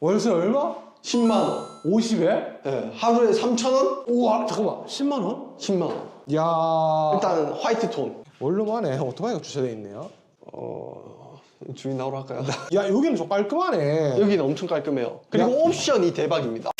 월세 얼마? 10만 원. 50에? 네, 하루에 3천 원? 우와 잠깐만 10만 원? 10만 원. 야 일단 화이트 톤. 원룸 안에 오토바이가 주차되어 있네요 어, 주인 나오러 할까요? 야 여기는 좀 깔끔하네 여기는 엄청 깔끔해요. 그리고 옵션이 대박입니다.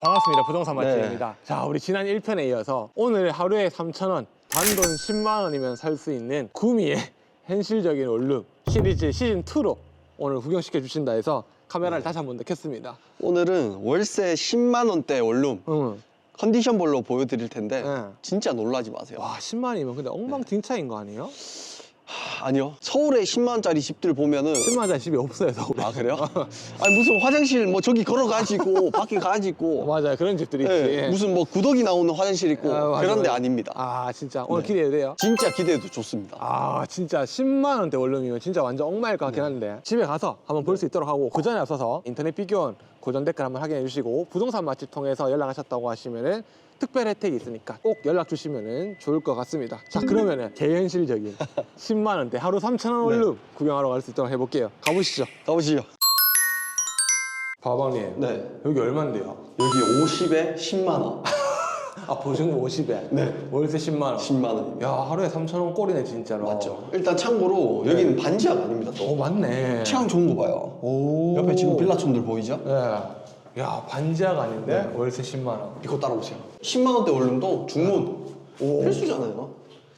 반갑습니다 부동산 네. 맛집입니다 자 우리 지난 1편에 이어서 오늘 하루에 3,000원 단돈 10만 원이면 살 수 있는 구미의 현실적인 원룸 시리즈 시즌 2로 오늘 구경시켜 주신다 해서 카메라를 다시 한 번 더 켰습니다 오늘은 월세 10만 원대 원룸 응. 컨디션별로 보여드릴 텐데 네. 진짜 놀라지 마세요. 와 10만이면 근데 엉망진창인 거 아니에요? 하, 아니요. 서울에 10만 원짜리 집들 보면은 10만짜리 집이 없어요 서울에 아 그래요? 아니 무슨 화장실 뭐 저기 걸어가지고 밖에 가지고 맞아요 그런 집들이 있지 예, 무슨 뭐 구더기 나오는 화장실 있고 아, 맞아, 그런 데 맞아. 아닙니다. 아 진짜 오늘 네. 기대해도 돼요? 진짜 기대도 좋습니다. 아 진짜 10만 원대 원룸이면 진짜 완전 엉망일 것 같긴 한데 집에 가서 한번 볼 수 있도록 하고 그 전에 앞서서 인터넷 비교원 고정 댓글 한번 확인해 주시고 부동산 맛집 통해서 연락하셨다고 하시면은 특별 혜택이 있으니까 꼭 연락 주시면은 좋을 것 같습니다. 자 그러면은 개현실적인 10만 원대 하루 3천 원 원룸 구경하러 갈 수 있도록 해볼게요. 가보시죠. 가보시죠. 바방님 네. 여기 얼마인데요? 여기 50에 10만 원. 아 보증금 50에 네. 월세 10만 원. 10만 원입니다. 야 하루에 3천 원 꼴이네 진짜로. 맞죠? 일단 참고로 여기는 반지하가 아닙니다. 오 또. 맞네. 취향 좋은 거 봐요. 오. 옆에 지금 빌라촌들 보이죠? 네. 야 반지하가 아닌데 월세 10만 원. 이거 따라오세요. 10만 원대 원룸도 중문 오. 필수잖아요.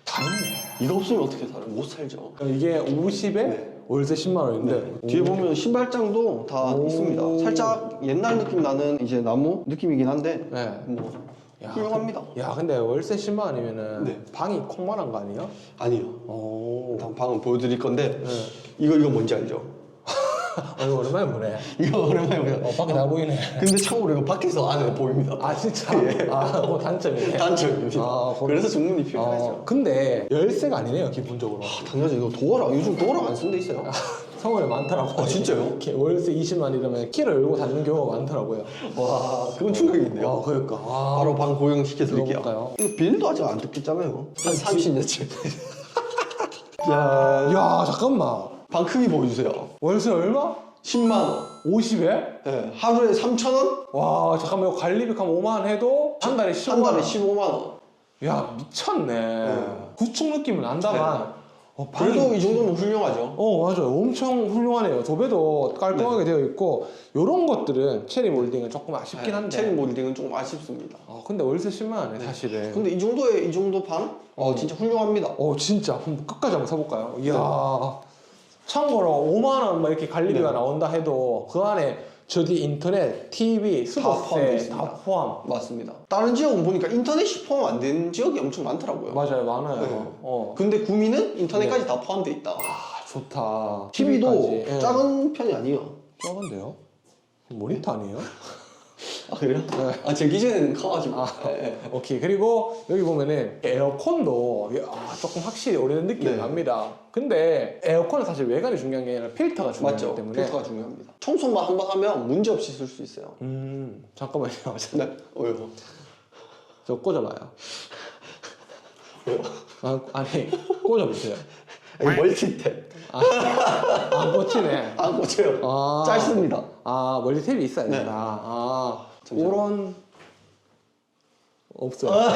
다 있네. 이거 없으면 어떻게 살아요? 못 살죠. 이게 50에 네. 월세 10만 원인데 뒤에 보면 신발장도 다 오. 있습니다. 살짝 옛날 느낌 나는 이제 나무 느낌이긴 한데 네. 뭐 야, 훌륭합니다. 야 근데 월세 10만 원이면은 네. 방이 콩만한 거 아니에요? 아니요. 오. 일단 방은 보여드릴 건데 네. 이거 이거 뭔지 알죠? 아 이거 오랜만에 보네. 이거 오랜만에 보요. 어 밖에 다 보이네. 근데 참고로 이거 밖에서 안에 보입니다. 아 진짜? 예. 아 그거 단점이네. 단점입니다. 아, 그래서 중문이 필요하죠. 어, 근데 열쇠가 아니네요 기본적으로. 당연하죠. 이거 도어락 요즘 도어락 안쓴데 있어요. 서울에 많더라고. 아, 진짜요? 이렇게 월세 20만 이러면 키를 열고 닫는 경우가 많더라고요. 와 그건 충격인데요. 아 그러니까. 아, 바로 방 고용 시켜드릴게요. 들어볼까요? 이거 비닐도 아직 안 뜯겼잖아요. 한 30년째. 자, 야 잠깐만. 방 크기 보여주세요. 월세 얼마? 10만 원. 50에? 네, 하루에 3천 원? 와 잠깐만 이거 관리비 한 5만 원 해도 한 달에 15만 한 달에 원. 15만 원. 야 미쳤네. 구축 느낌은 난다만. 어, 그래도 이 정도면 훌륭하죠. 어 맞아요. 엄청 훌륭하네요. 도배도 깔끔하게 되어 있고 이런 것들은 체리 몰딩은 조금 아쉽긴 한데. 체리 몰딩은 조금 아쉽습니다. 어, 근데 월세 10만 원이네 사실은. 근데 이 정도의 이 정도 방? 어, 진짜 훌륭합니다. 어 진짜 한번 끝까지 한번 써볼까요? 이야 참고로 5만 원 막 이렇게 관리비가 네. 나온다 해도 그 안에 저기 인터넷, TV, 다 수도세 있습니다. 다 포함. 맞습니다. 다른 지역은 보니까 인터넷이 포함 안 된 지역이 엄청 많더라고요. 맞아요, 많아요. 네. 어. 근데 구미는 인터넷까지 다 포함되어 있다. 아 좋다. TV도 TV 까지. 예. 작은 편이 아니에요. 작은데요? 모니터 아니에요? 아 그래요? 네. 아제 기준에는 커가지고. 아. 네, 네. 오케이 그리고 여기 보면은 에어컨도 아, 조금 확실히 오래된 느낌이 네. 납니다. 근데 에어컨은 사실 외관이 중요한 게 아니라 필터가 중요하기 맞죠? 때문에. 필터가 중요합니다. 청소만 한 번 하면 문제 없이 쓸 수 있어요. 음 잠깐만요. 네. 왜요? 저 꽂아봐요. 왜요? 아, 아니 꽂아보세요. 이거 멀티탭. 안 꽂히네. 안 꽂혀요. 아. 짧습니다. 아 멀리탭이 있어야 네. 된다. 아 잠시만요. 그런 없어요.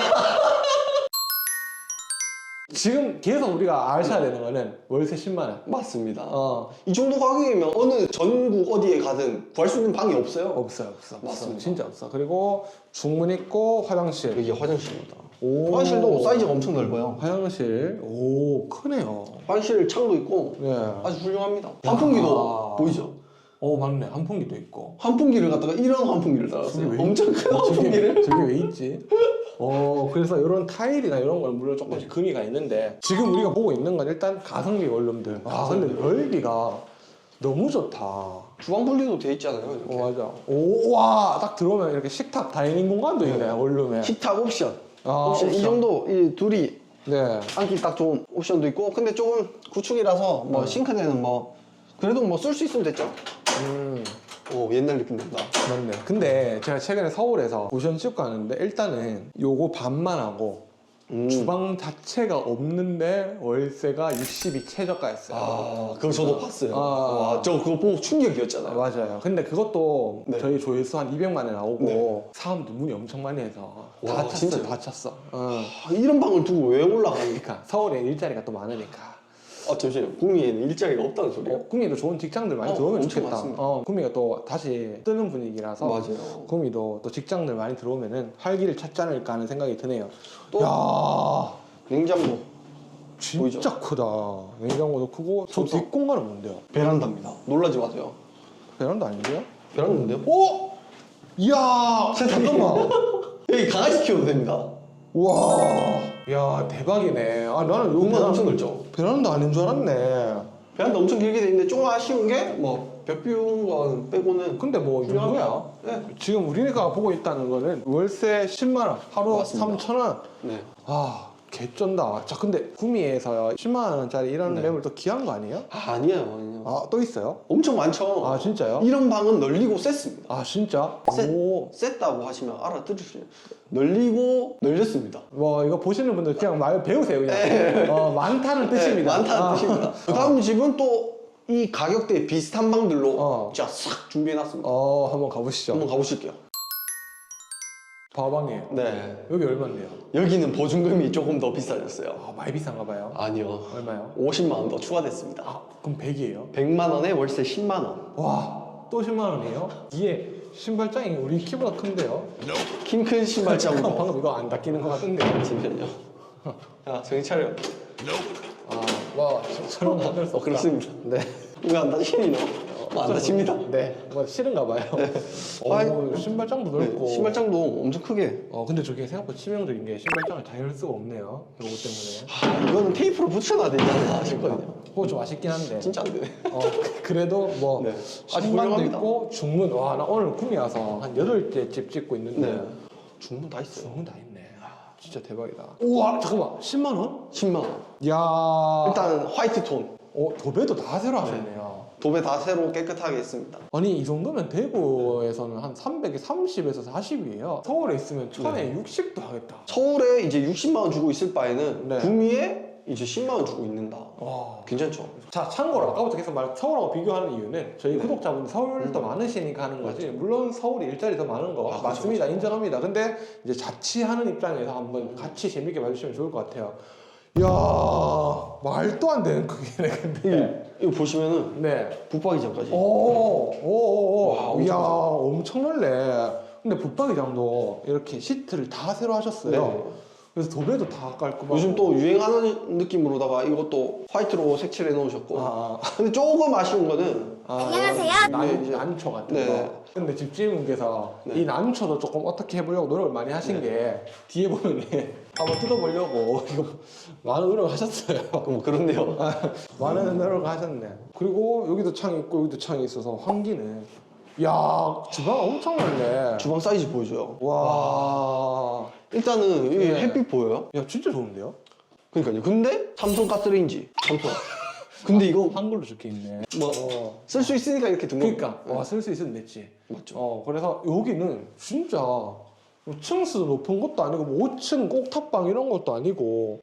지금 계속 우리가 아셔야 되는 거는 월세 10만 원. 맞습니다. 어 이 정도 가격이면 어느 전국 어디에 가든 구할 수 있는 방이 없어요. 없어요 없어. 없어. 맞습니다. 진짜 없어. 그리고 중문 있고 화장실. 여기 화장실입니다. 오. 화장실도 사이즈가 엄청 넓어요. 화장실. 오 크네요. 화장실 창도 있고 네. 아주 훌륭합니다. 환풍기도 보이죠? 오 맞네. 한풍기도 있고. 환풍기를 갖다가 이런 환풍기를 달았어요. 엄청 큰 환풍기를. 저게, 저게 왜 있지? 어 그래서 이런 타일이나 이런 건 물론 조금씩 금이가 있는데 지금 우리가 보고 있는 건 일단 가성비 원룸들. 아 근데 넓이가 너무 좋다. 주방 분리도 돼 있잖아요. 이렇게. 어 맞아. 오와 딱 들어오면 이렇게 식탁 다이닝 공간도 있네 원룸에. 식탁 옵션. 아, 옵션. 이. 정도 이 둘이 네. 앉기 딱 좋은 옵션도 있고 근데 조금 구축이라서 뭐 싱크대는 뭐 그래도 뭐 쓸 수 있으면 됐죠. 음 오 옛날 느낌 난다. 맞네. 근데 제가 최근에 서울에서 고시원 찍고 가는데 일단은 요거 반만 하고 음. 주방 자체가 없는데 월세가 60이 최저가였어요. 아, 그거 저도 봤어요. 아. 와, 저 그거 보고 충격이었잖아요. 맞아요. 근데 그것도 네. 저희 조회수 한 200만 원 나오고 네. 사람들 문의 엄청 많이 해서 다 와, 찼어요. 진짜요? 다 찼어. 어. 아, 이런 방을 두고 왜 올라가니까? 그러니까 서울에 일자리가 또 많으니까. 아, 잠시만요. 구미에는 일자리가 없다는 소리예요? 어, 구미도 좋은 직장들 많이 어, 들어오면 엄청 좋겠다. 많습니다. 어, 구미가 또 다시 뜨는 분위기라서 맞아요. 구미도 또 직장들 많이 들어오면은 활기를 찾지 않을까 하는 생각이 드네요. 또- 야 냉장고, 진짜 크다. 냉장고도 크고 저 좋다. 뒷공간은 뭔데요? 베란다입니다. 놀라지 마세요. 베란다 아닌데요? 베란다인데요? 오! 이야 잠깐만. 여기 강아지 키워도 됩니다. 와, 야 대박이네. 아 나는 요 공간 베란- 엄청 넓죠? 베란다 아닌 줄 알았네. 베란다 엄청 길게 돼 있는데 조금 아쉬운 게 뭐 벽 비운 거 빼고는 근데 뭐이 정도야. 네. 지금 우리가 보고 있다는 거는 월세 10만 원, 하루 맞습니다. 3천 원. 네. 아 개쩐다. 자 근데 구미에서 10만 원짜리 이런 네. 매물 또 귀한 거 아니에요? 아, 아니에요. 아니에요. 아 또 있어요? 엄청 많죠. 아 진짜요? 이런 방은 널리고 셌습니다. 아 진짜? 세- 오. 셌다고 하시면 알아들으시죠. 널리고 널렸습니다. 뭐 이거 보시는 분들 그냥 말 배우세요 그냥. 어 많다는 뜻입니다. 네, 많다는 아. 뜻입니다. 그 다음 집은 또 이 가격대에 비슷한 방들로 어. 진짜 싹 준비해놨습니다. 어 한번 가보시죠. 한번 가보실게요. 바방이에요. 네. 여기 얼마인데요? 여기는 보증금이 조금 더 비싸졌어요. 아 많이 비싼가 봐요. 아니요. 얼마요? 50만 원 더 추가됐습니다. 아 그럼 100이에요? 100만 원에 월세 10만 원. 와 또 10만 원이에요? 뒤에 신발장이 우리 키보다 큰데요? 킹 큰 잠깐 신발장으로. 방금 이거 안 닦이는 것 같은데. 잠시만요. 야, 정신 차려. 아 와 저런 거 만들 수 어, 없다. 그렇습니다. 네. 왜 안 다치니 너? 어, 안 다칩니다. 네. 뭐 싫은가 봐요. 아이, 어, 신발장도 넓고. 네, 신발장도 엄청 크게. 어 근데 저게 생각보다 치명적인 게 신발장을 다 열 수가 없네요. 이거 때문에. 아, 이거는 테이프로 붙여놔야 되지 않나 싶거든요. 그거 좀 아쉽긴 한데. 진짜 안 되네. 어 그래도 뭐 네. 아주 신발도 훌륭합니다. 있고 중문 와 나 오늘 구미 와서 한 여덟째 집 짓고 있는데 네. 중문 다 있어요. 중문 다 있네. 아, 진짜 대박이다. 우와 잠깐만 10만 원? 10만 원. 야 일단 화이트 톤. 어 도배도 다 새로 하셨네요. 도배 다 새로 깨끗하게 했습니다. 아니 이 정도면 대구에서는 한 330에서 40이에요. 서울에 있으면 천에 네. 60도 하겠다. 서울에 이제 60만 원 주고 있을 바에는 네. 구미에 이제 10만 원 주고 있는다. 와. 괜찮죠? 자 참고로 아까부터 계속 말 서울하고 비교하는 이유는 저희 네. 구독자분들 서울도 많으시니까 하는 거지 물론 서울이 일자리 더 많은 거 아, 그렇죠, 맞습니다 인정합니다 근데 이제 자취하는 입장에서 한번 같이 재밌게 봐주시면 좋을 것 같아요 이야 말도 안 되는 크기네 근데 이거 보시면은 네 붙박이 장까지. 어. 오오 오 와, 엄청 이야 크죠? 엄청 넓네 근데 붙박이장도 이렇게 시트를 다 새로 하셨어요 네. 그래서 도배도 다 깔끔하고 요즘 또 유행하는 느낌으로다가 이것도 화이트로 색칠해 놓으셨고. 아, 근데 조금 아쉬운 거는 아, 안녕하세요. 난, 네, 이제- 난초 같은 네. 거. 근데 집주인분께서 네. 이 난초도 조금 어떻게 해보려고 노력을 많이 하신 게 뒤에 보면 한번 뜯어보려고 이거 많은 노력을 하셨어요. 뭐 그런데요. 많은 노력을 하셨네. 그리고 여기도 창이 있고 여기도 창이 있어서 환기는 야 주방 엄청 넓네. 주방 사이즈 보여줘요. 와. 일단은 여기 네. 햇빛 보여요? 야 진짜 좋은데요? 그러니까요. 근데 삼성 가스레인지 삼성. 근데 이거 한글로 적혀 있네. 뭐 어. 쓸 수 있으니까 이렇게 든 겁니다. 그러니까 와 쓸 수 있으면 됐지. 맞죠. 어 그래서 여기는 진짜 뭐 층수도 높은 것도 아니고 뭐 5층 꼭탑방 이런 것도 아니고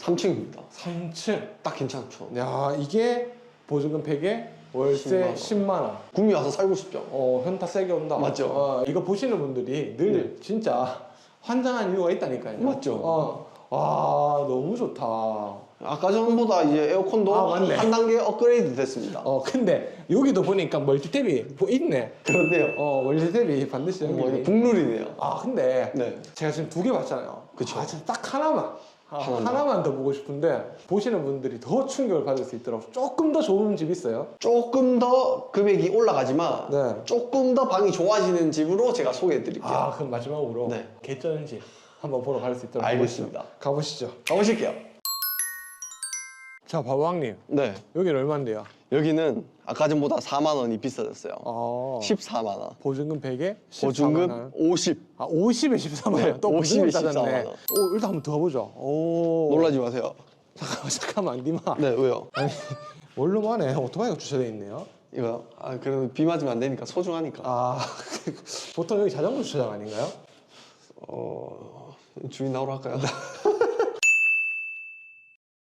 3층입니다. 3층 딱 괜찮죠. 야 이게 보증금 팩에 월세 10만 10만 원. 구미 와서 살고 싶죠. 어 현타 세게 온다. 맞죠. 네. 어, 이거 보시는 분들이 늘 진짜 환장한 이유가 있다니까요. 맞죠. 어. 와 너무 좋다. 아까 전보다 이제 에어컨도 아, 맞네. 한 단계 업그레이드 됐습니다. 어 근데 여기도 보니까 멀티탭이 뭐 있네. 그런데요. 어 멀티탭이 반드시 뭐 연결이. 이거 국룰이네요. 아 근데 네. 제가 지금 두 개 봤잖아요. 그쵸. 아, 진짜 딱 하나만. 아, 하나만. 더 보고 싶은데 보시는 분들이 더 충격을 받을 수 있도록 조금 더 좋은 집 있어요? 조금 더 금액이 올라가지만 네. 조금 더 방이 좋아지는 집으로 제가 소개해 드릴게요. 아 그럼 마지막으로 네. 개쩌는 집 한번 보러 갈 수 있도록 알겠습니다. 가보시죠. 가보실게요. 자 바보왕님 네. 여기는 얼마인데요? 여기는 아까 전보다 4만 원이 비싸졌어요. 아 14만 원. 보증금 100에 14만 보증금 원. 50. 아 50에 14만 원. 네, 또 50에 보증금 따졌네. 14만 원. 오 일단 한번 더 가보죠. 오 놀라지 마세요. 잠깐만 잠깐만 니마. 네, 왜요? 아니 원룸 안에 오토바이가 주차되어 있네요. 이거 아 그래도 비 맞으면 안 되니까 소중하니까. 아 보통 여기 자전거 주차장 아닌가요? 어 주인 나오러 할까요?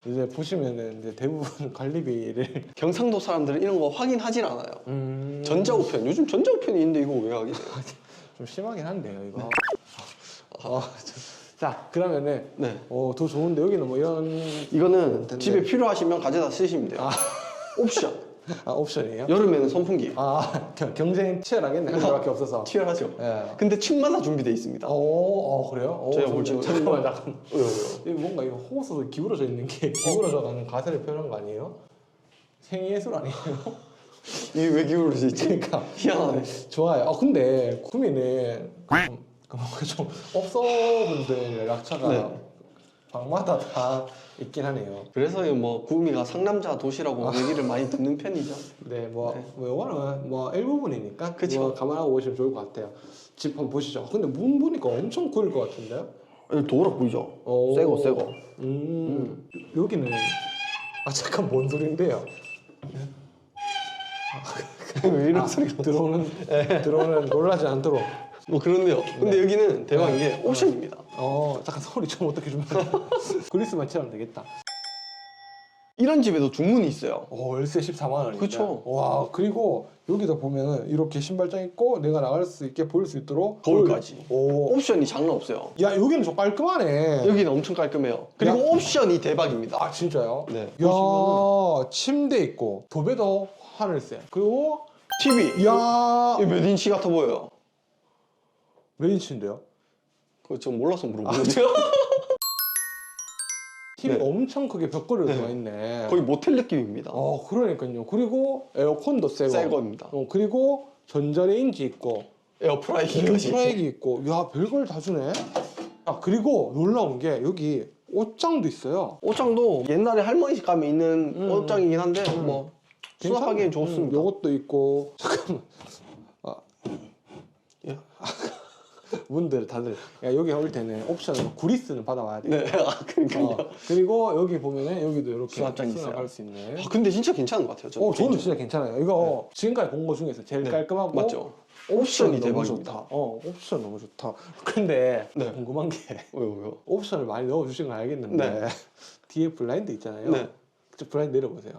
이제 보시면은 이제 대부분 관리비를 경상도 사람들은 이런 거 확인하진 않아요. 음... 전자우편 요즘 전자우편이 있는데 이거 왜 돼요? 좀 심하긴 한데요 이거. 어, 저- 자 그러면은 네. 어, 더 좋은데 여기는 뭐 이런 이거는 근데- 집에 필요하시면 가져다 쓰시면 돼요. 옵션. 아, 옵션이에요? 여름에는 선풍기. 아 겨- 경쟁 치열하겠네 한 개밖에 없어서. 치열하죠. 예. 근데 층마다 준비되어 있습니다. 오, 어, 그래요? 오, 뭘 저- 지금- 잠깐만 잠깐. 왜요, 왜요? 이거 뭔가 이거 호흡소도 기울어져 있는 게 기울어져 가는 가사를 표현한 거 아니에요? 생예술 아니에요? 이게 왜 기울어져 있지? 그러니까 희한하네. 좋아요. 아 근데 구미는 좀, 그 뭔가 좀 업소분들 연락처가 네. 방마다 다 있긴 하네요. 그래서 뭐 구미가 상남자 도시라고 얘기를 많이 듣는 편이죠. 네, 뭐, 네. 뭐 이거는 뭐 일부분이니까 그쵸. 그거 감안하고 보시면 좋을 것 같아요. 집 한번 보시죠. 근데 문 보니까 엄청 구릴 것 같은데요? 도어락 보이죠? 오. 새거 새거. 음, 여기는 아 잠깐 뭔 소리인데요? 왜 이런 아, 소리가 들어오는 들어오는 놀라지 않도록. 뭐 그런데요. 근데 여기는 대박인 게 옵션입니다. 어 잠깐 소리 좀 어떻게 좀 그리스만 치면 되겠다. 이런 집에도 중문이 있어요. 오 월세 14만 원이니까. 그쵸. 와 그리고 여기다 보면은 이렇게 신발장 있고 내가 나갈 수 있게 볼수 있도록 거울까지. 오. 옵션이 장난 없어요. 야 여기는 좀 깔끔하네. 여기는 엄청 깔끔해요. 그리고 옵션이 대박입니다. 아 진짜요? 네. 야 침대 있고 도배도 하늘색. 그리고 TV. 야 이거 몇 인치 같아 보여요? 몇 인치인데요? 그거 저 몰라서 물어보는데요. TV 네. 엄청 크게 벽걸이로 네. 들어가 있네. 거의 모텔 느낌입니다. 어 그러니까요. 그리고 에어컨도 새거. 새 겁니다. 어 그리고 전자레인지 있고 에어프라이기까지. 에어프라이기 있고 야 별걸 다 주네. 아 그리고 놀라운 게 여기 옷장도 있어요. 옷장도 옛날에 할머니 집 가면 있는 음. 옷장이긴 한데 음. 뭐 수납하기엔 괜찮네. 좋습니다. 음, 요것도 있고 잠깐만. 아. 예? 분들 다들 야 여기 올 때는 옵션으로 구리스는 받아와야 돼. 네, 아 그러니까요. 어, 그리고 여기 보면은 여기도 이렇게 수납장 있어요. 수납할 수 있는. 아, 근데 진짜 괜찮은 것 같아요. 저는, 어 저는. 진짜 괜찮아요. 이거 지금까지 본 거 중에서 제일 네, 깔끔하고 맞죠? 옵션이 옵션이 너무 대박입니다. 좋다. 어 옵션 너무 좋다. 근데 네. 궁금한 게 왜요, 왜요? 옵션을 많이 넣어주신 건 알겠는데 네. 뒤에 블라인드 있잖아요. 네. 저 블라인드 내려보세요.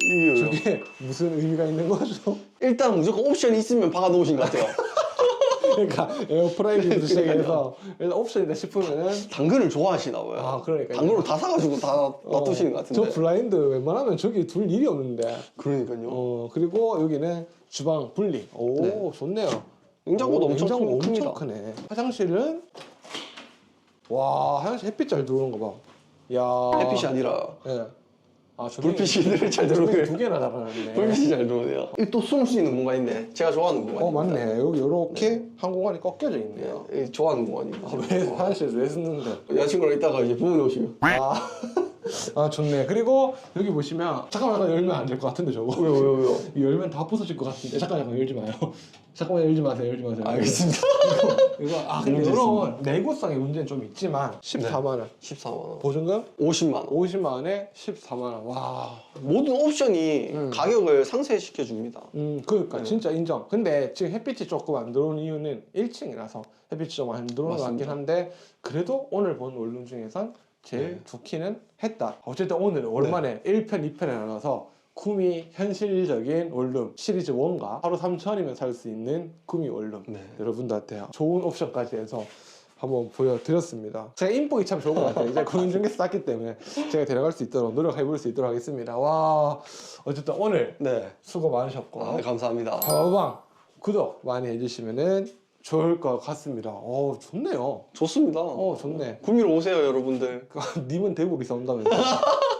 이게요. 저게 무슨 의미가 있는 거죠? 일단 무조건 옵션이 있으면 박아 놓으신 것 같아요. 그러니까 에어프라이기부터 시작해서 일단 옵션이다 싶으면은 당근을 좋아하시나 봐요. 아 그러니까 당근을 다 사가지고 다 놔두시는 것 같은데. 저 블라인드 웬만하면 저기 둘 일이 없는데. 그러니까요. 어 그리고 여기는 주방 분리. 오 네. 좋네요. 냉장고도 오, 엄청 냉장고 큽- 큽니다. 엄청 크네. 화장실은 와 화장실 햇빛 잘 들어오는 거 봐. 야 햇빛이 아니라 예. 아 불빛이 잘 조명이 들어오네요. 두 개나 달아놨네. 불빛이 잘 들어오네요. 또 숨을 수 있는 공간인데 제가 좋아하는 공간. 어 맞네. 여기 이렇게 한 공간이 꺾여져 있네요. 네, 좋아하는 공간입니다. 아, 왜 화장실에서 왜 쓰는데? 여자친구랑 있다가 이제 부모님 오시면 아, 아 좋네. 그리고 여기 보시면 잠깐만 잠깐 열면 안 될 것 같은데 저거. 왜요 왜요 왜요? 이거 열면 다 부서질 것 같은데 잠깐 잠깐 열지 마요. 잠깐만 열지 마세요. 열지 마세요. 알겠습니다. 이거 아 근데 문제 이런 내구성의 문제는 좀 있지만 14만 원 14만 원. 보증금 50만 원. 50만 원에 14만 원. 와. 모든 옵션이 음. 가격을 상쇄시켜 줍니다. 음 그러니까 네. 진짜 인정. 근데 지금 햇빛이 조금 안 들어오는 이유는 1층이라서 햇빛이 좀 안 들어오는 것 같긴 맞습니다. 한데 그래도 오늘 본 원룸 중에선 제일 네. 좋기는 했다. 어쨌든 오늘 오랜만에 1편, 2편에 나눠서 구미 현실적인 원룸 시리즈 1과 하루 3천이면 살 수 있는 구미 원룸 네. 여러분들한테 좋은 옵션까지 해서 한번 보여드렸습니다. 제가 인복이 참 좋은 것 같아요. 이제 공인중개사 쌌기 때문에 제가 데려갈 수 있도록 노력해볼 수 있도록 하겠습니다. 와 어쨌든 오늘 네. 수고 많으셨고 아, 감사합니다. 가방 구독 많이 해주시면은 좋을 것 같습니다. 어 좋네요. 좋습니다. 어 좋네. 구미로 오세요, 여러분들. 님은 대구에서 온다면서.